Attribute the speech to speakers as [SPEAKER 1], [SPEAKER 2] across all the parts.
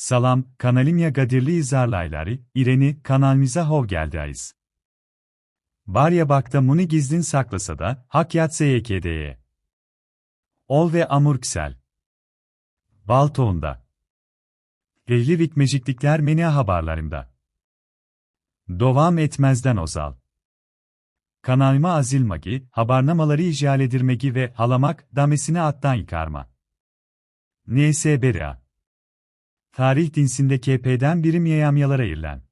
[SPEAKER 1] Salam, kanalimya gadirli izarlayları, İreni, kanalimize hov geldiyiz. Barya bakta muni gizlin saklasa da, hak yatse yekedeye. Ol ve amurksel. Baltoğunda. Ehli vikmeciklikler meni haberlerimde. Dovam etmezden ozal. Kanalıma azilmagi, haberlamaları icral edirmegi ve halamak, damesini attan yıkarma. Neyse beria. Tarih dinsinde KP'den birim yayamyalara irilen.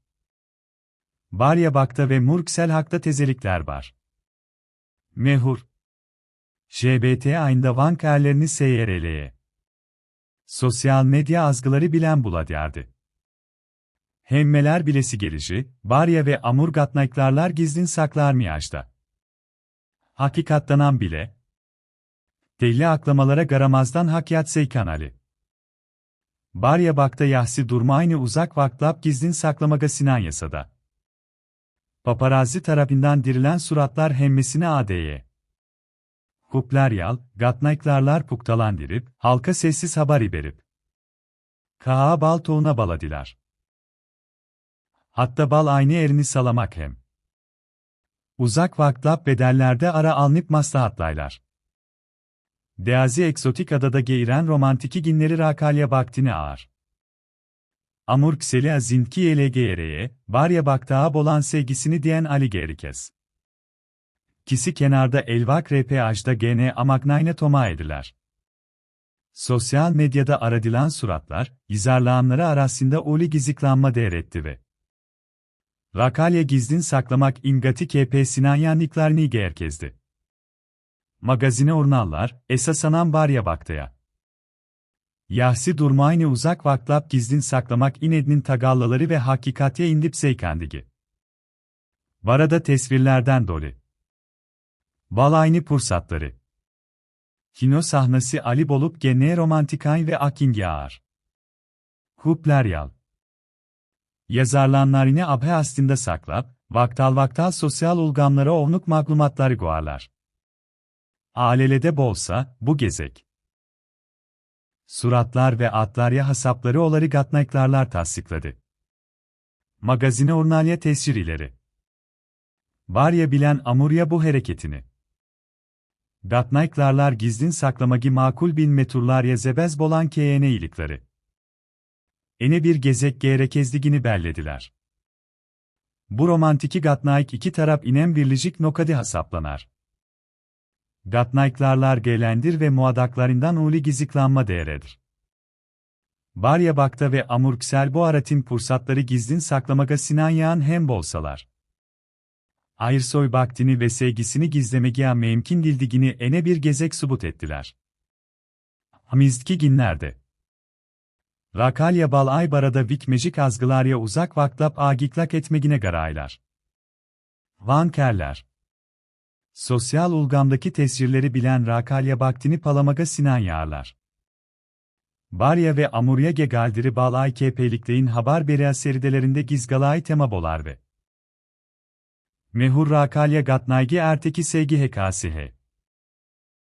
[SPEAKER 1] Barya Bakta ve Murksel Hak'ta tezelikler var. Mehur. JBT ayında van karlerini SYRL'ye. Sosyal medya azgıları bilen buladyardı. Hemmeler bilesi gelişi, Barya ve Amur gatnayklarlar gizlin saklar miyaçta. Hakikatlanan bile. Deli aklamalara garamazdan hakyat kanalı. Barya bakta yahsi durma aynı uzak vaklap gizlin saklamaga sinan yasada. Paparazzi tarafından dirilen suratlar hemmesine AD'ye. Huplar yal, gatnayklarlar puktalandirip, halka sessiz haber iberip. Kağa bal toğuna baladilar. Hatta bal aynı erini salamak hem. Uzak vaklap bedellerde ara alnip maslahatlaylar. Deazi eksotik adada geiren romantiki ginleri rakalya baktine ağır. Amur kseli azinki elegeereye, barya baktağa bolan sevgisini diyen Ali Gerikes. Kisi kenarda elvak RPH'da gene amagnayne toma ediler. Sosyal medyada aradilan suratlar, izarlağanları arasında uli giziklanma değeretti ve Rakalya gizlin saklamak ingati KP Sinanyanliklar nige herkezdi. Magazine urnallar, esasanan barya baktaya. Yahsi durmayne uzak vaklap gizlin saklamak inednin tagallaları ve hakikatiye indip seykandigi. Barada tesvirlerden dolu. Balayni pursatları. Kino sahnesi Ali Bolup gene romantikay ve akingi ağır. Hupleryal. Yazarlanlarını abhe aslında saklap, vaktal vaktal sosyal ulgamlara ovnuk maglumatları goarlar. Alelede bolsa, bu gezek. Suratlar ve atlarya hasapları oları gatnayklarlar tasdikladı. Magazine urnalya tesir ileri. Barya bilen amurya bu hareketini. Gatnayklarlar gizlin saklamagi makul bin meturlar ya zebez bolan keyene ilikleri. Ene bir gezek gerekezdigini bellediler. Bu romantiki gatnayk iki taraf inen birlicik nokadi hasaplanar. Gatnayklarlar gelendir ve muadaklarından uli giziklanma değeredir. Barya Bakta ve Amurksel bu aratin pursatları gizlin saklamaga Sinan hem bolsalar. Ayırsoy baktini ve sevgisini gizlemegiya memkin dildigini ene bir gezek subut ettiler. Hamizki ginlerde. Rakalya bal ay barada vikmecik azgılarya uzak vaklap agiklak etmegine garaylar. Van kerler. Sosyal ulgamdaki tesirleri bilen Rakalya Baktini Palamaga Sinan Yağlar. Barya ve Amurya Gegaldiri Balay KP'likleyin haber beria seridelerinde gizgalay tema bolar ve Mehur Rakalya Gatnaygi Erteki Sevgi Hekasihe